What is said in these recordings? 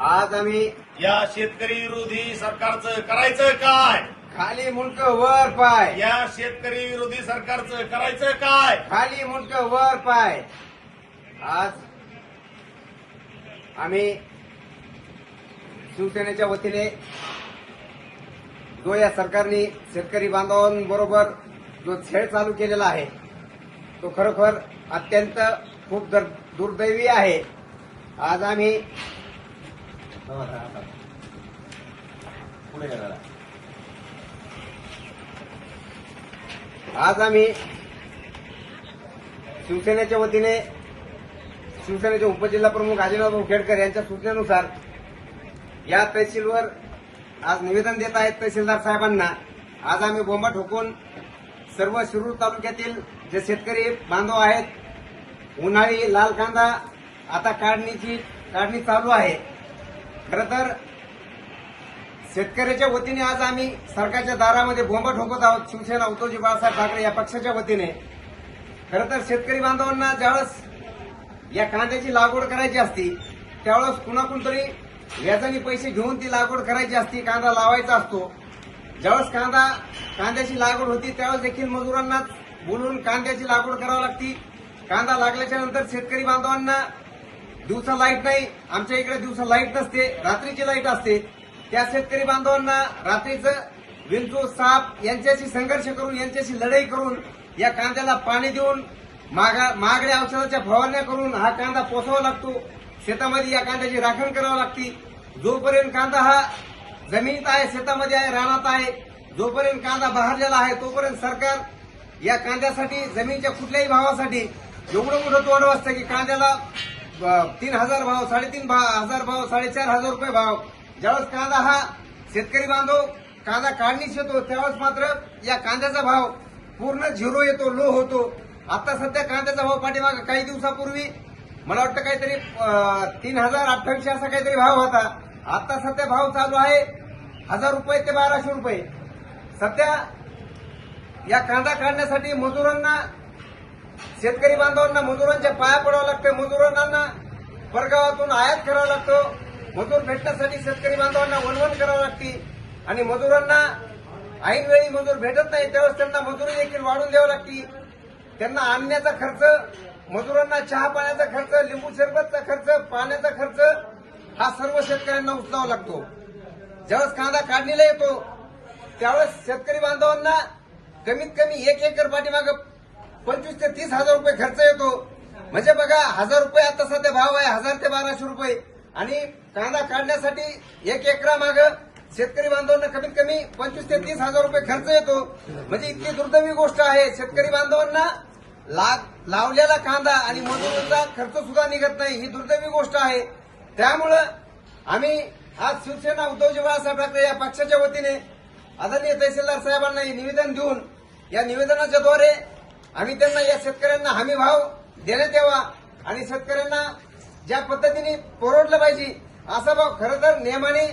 आज आम्ही या शेतकरी विरोधी सरकारचं करायचं काय खाली मुंडक वर पाय या शेतकरी विरोधी सरकारचं करायचं काय खाली मुंडक वर पाय आज आम्ही शिवसेनेच्या वतीने जो या सरकारने शेतकरी बांधवांबरोबर जो छेड चालू केलेला आहे तो खरोखर अत्यंत खूप दर- दुर्दैवी आहे आज आम्ही पुढे आज आम्ही शिवसेनेच्या वतीने शिवसेनेचे उपजिल्हा प्रमुख आदिनाथ खेडकर यांच्या सूचनेनुसार या तहसीलवर आज निवेदन देत आहेत तहसीलदार साहेबांना. आज आम्ही बोंबा ठोकून सर्व शिरूर तालुक्यातील जे शेतकरी बांधव आहेत उन्हाळी लाल कांदा आता काढणीची काढणी चालू आहे. खरं तर शेतकऱ्याच्या वतीने आज आम्ही सरकारच्या दारामध्ये बोंबा ठोकत आहोत. शिवसेना उद्धवजी बाळासाहेब ठाकरे या पक्षाच्या वतीने. खरं तर शेतकरी बांधवांना ज्यावेळेस या कांद्याची लागवड करायची असती त्यावेळेस कुणाकुण तरी व्याजाने पैसे घेऊन ती लागवड करायची असती कांदा लावायचा असतो. ज्यावेळेस कांदा कांद्याची लागवड होती त्यावेळेस देखील मजुरांनाच बोलून कांद्याची लागवड करावी लागती. कांदा लागल्याच्या नंतर शेतकरी बांधवांना दिवसा लाइट नाही आमच्या इकडे दिवसा लाइट नसते रात्रीची लाइट असते. त्या शेतकरी बांधवांना रात्रीचं विंचू साप यांच्याशी संघर्ष करून यांच्याशी लढाई करून या कांद्याला पाणी देऊन मागा महागड्या औषधाच्या फवारण्या करून हा कांदा पोसावा लागतो. शेतामध्ये या कांद्याची राखण करावी लागते. जोपर्यंत कांदा हा जमिनीत आहे शेतामध्ये आहे रानात आहे जोपर्यंत कांदा बहारलेला आहे तोपर्यंत सरकार या कांद्यासाठी जमिनीच्या कुठल्याही भावासाठी एवढं मोठं तोड वाजतं की कांद्याला तीन हजार भाव साडेतीन भा- हजार भाव साडेचार हजार रुपये भाव. ज्यावेळेस कांदा हा शेतकरी बांधव कांदा काढणीच येतो त्यावेळेस मात्र या कांद्याचा भाव पूर्ण झिरो येतो लो होतो. आता सध्या कांद्याचा भाव पाठीमाग काही दिवसापूर्वी मला वाटतं काहीतरी तीन हजार अठ्ठावीसशे असा काहीतरी भाव होता. आता सध्या भाव चालू आहे हजार रुपये ते बाराशे रुपये. सध्या या कांदा काढण्यासाठी मजुरांना शेतकरी बांधवांना मजुरांच्या पाया पडावं लागतं मजुरांना परगावातून आयात करावं लागतो. मजूर भेटण्यासाठी शेतकरी बांधवांना वणवण करावं लागते. आणि मजुरांना ऐनवेळी मजूर भेटत नाही त्यावेळेस त्यांना मजुरी देखील वाढून द्यावी लागते. त्यांना आणण्याचा खर्च मजुरांना चहा पाण्याचा खर्च लिंबू सरबतचा खर्च पाण्याचा खर्च हा सर्व शेतकऱ्यांना उचलावा लागतो. ज्यावेळेस कांदा काढणीला येतो त्यावेळेस शेतकरी बांधवांना कमीत कमी एक एकर पाठीमागं पंचवीस ते तीस हजार रुपये खर्च येतो. म्हणजे बघा हजार रुपये आता सध्या भाव आहे हजार ते बाराशे रुपये. आणि कांदा काढण्यासाठी एक एकरा माग शेतकरी बांधवांना कमीत कमी पंचवीस ते तीस हजार रुपये खर्च येतो. म्हणजे इतकी दुर्दैवी गोष्ट आहे शेतकरी बांधवांना लावलेला कांदा आणि मजुरीचा खर्च सुद्धा निघत नाही ही दुर्दैवी गोष्ट आहे. त्यामुळं आम्ही आज शिवसेना उद्धवजी बाळासाहेब ठाकरे या पक्षाच्या वतीने आदरणीय तहसीलदार साहेबांना निवेदन देऊन या निवेदनाच्या द्वारे आम्ही त्यांना या शेतकऱ्यांना हमी भाव देण्यात यावा आणि शेतकऱ्यांना ज्या पद्धतीने परवडलं पाहिजे असा भाव खरं तर नियमाने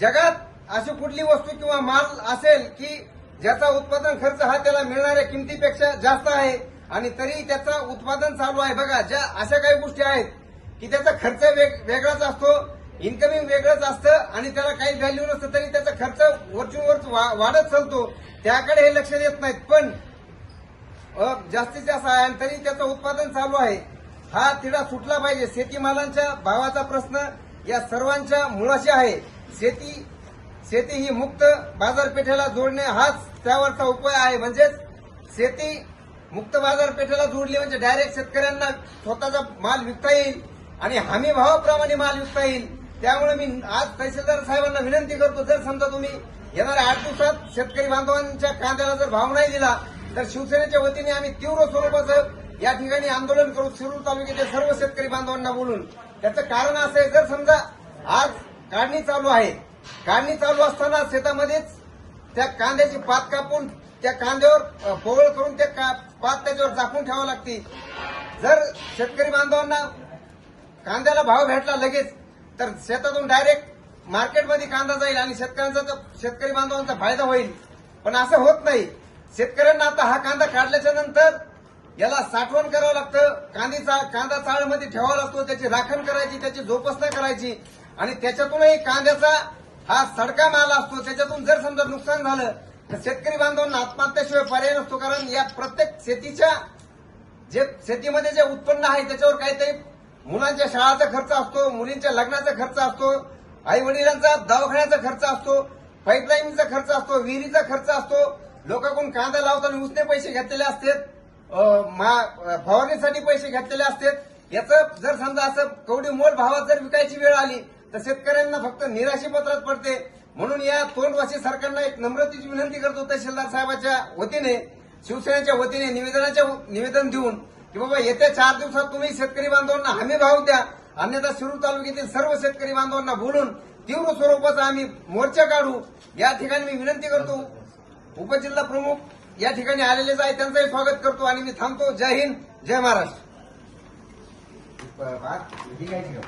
जगात अशी कुठली वस्तू किंवा माल असेल की ज्याचा उत्पादन खर्च हा त्याला मिळणाऱ्या किमतीपेक्षा जास्त आहे आणि तरी त्याचा उत्पादन चालू आहे. बघा ज्या अशा काही गोष्टी आहेत की त्याचा खर्च वेग- वेगळाच असतो इन्कमिंग वेगळंच असतं आणि त्याला काही व्हॅल्यू नसतं तरी त्याचा खर्च वरचून वरच वा- वाढत चालतो. त्याकडे हे लक्ष देत नाहीत. पण जास्तीत जास्त आहे आणि तरी त्याचं उत्पादन चालू आहे. हा तिढा सुटला पाहिजे. शेतीमालांच्या भावाचा प्रश्न या सर्वांच्या मुळाशी आहे. शेती शेती ही मुक्त बाजारपेठेला जोडणे हाच त्यावरचा उपाय आहे. म्हणजेच शेती मुक्त बाजारपेठेला जोडली म्हणजे डायरेक्ट शेतकऱ्यांना स्वतःचा माल विकता येईल आणि हमी भावाप्रमाणे माल विकता येईल. त्यामुळे मी आज तहसीलदार साहेबांना विनंती करतो जर समजा तुम्ही येणाऱ्या आठ दिवसात शेतकरी बांधवांच्या कांद्याला जर भाव नाही दिला तर शिवसेनेच्या वतीने आम्ही तीव्र स्वरूपाचं या ठिकाणी आंदोलन करू शिरूर तालुक्यातील सर्व शेतकरी बांधवांना बोलून त्याचं कारण असं आहे जर समजा आज काढणी चालू आहे काढणी चालू असताना शेतामध्येच त्या कांद्याची पात कापून त्या कांद्यावर पोवळ करून त्या का- पात त्याच्यावर झाकून ठेवावं लागते. जर शेतकरी बांधवांना कांद्याला भाव भेटला लगेच तर शेतातून डायरेक्ट मार्केटमध्ये कांदा जाईल आणि शेतकऱ्यांचा तर- शेतकरी बांधवांचा फायदा होईल. पण असं होत नाही. शेतकऱ्यांना आता हा कांदा काढल्याच्या नंतर याला साठवण करावं लागतं. कांदीचा कांदा चाळमध्ये ठेवावा लागतो. त्याची राखण करायची त्याची जोपासना करायची. आणि त्याच्यातूनही कांद्याचा हा सडका माल असतो. त्याच्यातून जर समजा नुकसान झालं तर शेतकरी बांधवांना आत्महत्याशिवाय पर्याय नसतो. कारण या प्रत्येक शेतीच्या जे शेतीमध्ये जे उत्पन्न आहे त्याच्यावर काहीतरी मुलांच्या शाळाचा खर्च असतो मुलींच्या लग्नाचा खर्च असतो आई वडिलांचा दवाखान्याचा खर्च असतो पाईपलाईनचा खर्च असतो विहिरीचा खर्च असतो. लोकांकडून कांदा लावताना उसने पैसे घेतलेले असतात मा- फवारणीसाठी पैसे घेतलेले असतात. याचं जर समजा असं कवडी मोल भावात जर विकायची वेळ आली तर शेतकऱ्यांना फक्त निराशी पत्रात पडते. म्हणून या तोंडवासी सरकारनं एक नम्रतेची विनंती करतो तहसीलदार साहेबाच्या वतीने शिवसेनेच्या वतीने निवेदनाच्या निवेदन देऊन की बाबा येत्या चार दिवसात तुम्ही शेतकरी बांधवांना हमी भाव द्या. अन्यथा शिरूर तालुक्यातील सर्व शेतकरी बांधवांना बोलून तीव्र स्वरूपाचा आम्ही मोर्चा काढू. या ठिकाणी मी विनंती करतो उपजिल्हा प्रमुख या ठिकाणी आलेलेच आहे. त्यांचंही स्वागत करतो आणि मी थांबतो. जय हिंद जय महाराष्ट्र.